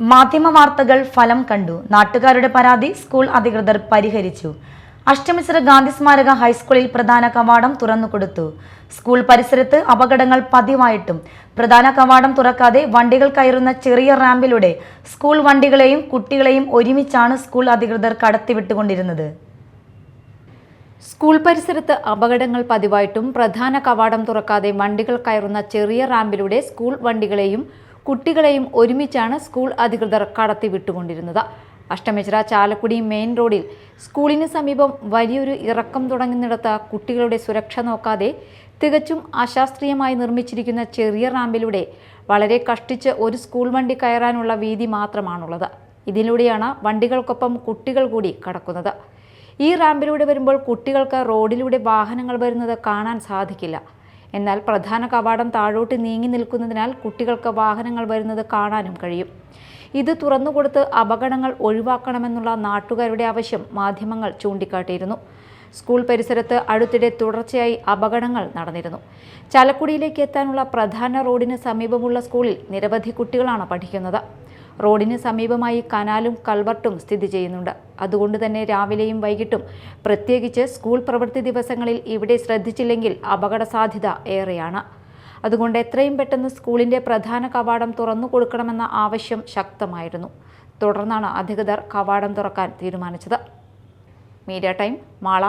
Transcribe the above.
മാധ്യമ വാർത്തകൾ ഫലം കണ്ടു. നാട്ടുകാരുടെ പരാതി സ്കൂൾ അധികൃതർ പരിഹരിച്ചു. അഷ്ടമിശ്ര ഗാന്ധി സ്മാരക ഹൈസ്കൂളിൽ പ്രധാന കവാടം തുറന്നുകൊടുത്തു സ്കൂൾ പരിസരത്ത് അപകടങ്ങൾ പതിവായിട്ടും. പ്രധാന കവാടം തുറക്കാതെ വണ്ടികൾ കയറുന്ന ചെറിയ റാമ്പിലൂടെ സ്കൂൾ വണ്ടികളെയും കുട്ടികളെയും ഒരുമിച്ചാണ് സ്കൂൾ അധികൃതർ കടത്തിവിട്ടുകൊണ്ടിരുന്നത്. സ്കൂൾ പരിസരത്ത് അപകടങ്ങൾ പതിവായിട്ടും പ്രധാന കവാടം തുറക്കാതെ വണ്ടികൾ കയറുന്ന ചെറിയ റാമ്പിലൂടെ സ്കൂൾ വണ്ടികളെയും കുട്ടികളെയും ഒരുമിച്ചാണ് സ്കൂൾ അധികൃതർ കടത്തിവിട്ടുകൊണ്ടിരുന്നത് അഷ്ടമിശ്ര ചാലക്കുടി മെയിൻ റോഡിൽ സ്കൂളിന് സമീപം വലിയൊരു ഇറക്കം തുടങ്ങുന്നിടത്ത് കുട്ടികളുടെ സുരക്ഷ നോക്കാതെ തികച്ചും അശാസ്ത്രീയമായി നിർമ്മിച്ചിരിക്കുന്ന ചെറിയ റാമ്പിലൂടെ വളരെ കഷ്ടിച്ച് ഒരു സ്കൂൾ വണ്ടി കയറാനുള്ള വീതി മാത്രമാണുള്ളത്. ഇതിലൂടെയാണ് വണ്ടികൾക്കൊപ്പം കുട്ടികൾ കൂടി കടക്കുന്നത്. ഈ റാമ്പിലൂടെ വരുമ്പോൾ കുട്ടികൾക്ക് റോഡിലൂടെ വാഹനങ്ങൾ വരുന്നത് കാണാൻ സാധിക്കില്ല. എന്നാൽ പ്രധാന കവാടം താഴോട്ട് നീങ്ങി നിൽക്കുന്നതിനാൽ കുട്ടികൾക്ക് വാഹനങ്ങൾ വരുന്നത് കാണാനും കഴിയും. ഇത് തുറന്നുകൊടുത്ത് അപകടങ്ങൾ ഒഴിവാക്കണമെന്നുള്ള നാട്ടുകാരുടെ ആവശ്യം മാധ്യമങ്ങൾ ചൂണ്ടിക്കാട്ടിയിരുന്നു. സ്കൂൾ പരിസരത്ത് അടുത്തിടെ തുടർച്ചയായി അപകടങ്ങൾ നടന്നിരുന്നു. ചാലക്കുടിയിലേക്ക് എത്താനുള്ള പ്രധാന റോഡിന് സമീപമുള്ള സ്കൂളിൽ നിരവധി കുട്ടികളാണ് പഠിക്കുന്നത്. റോഡിന് സമീപമായി കനാലും കൾവർട്ടും സ്ഥിതി ചെയ്യുന്നുണ്ട്. അതുകൊണ്ട് തന്നെ രാവിലെയും വൈകിട്ടും പ്രത്യേകിച്ച് സ്കൂൾ പ്രവൃത്തി ദിവസങ്ങളിൽ ഇവിടെ ശ്രദ്ധിച്ചില്ലെങ്കിൽ അപകട സാധ്യത ഏറെയാണ്. അതുകൊണ്ട് എത്രയും പെട്ടെന്ന് സ്കൂളിന്റെ പ്രധാന കവാടം തുറന്നു കൊടുക്കണമെന്ന ആവശ്യം ശക്തമായിരുന്നു. തുടർന്നാണ് അധികൃതർ കവാടം തുറക്കാൻ തീരുമാനിച്ചത്. Media time Mala.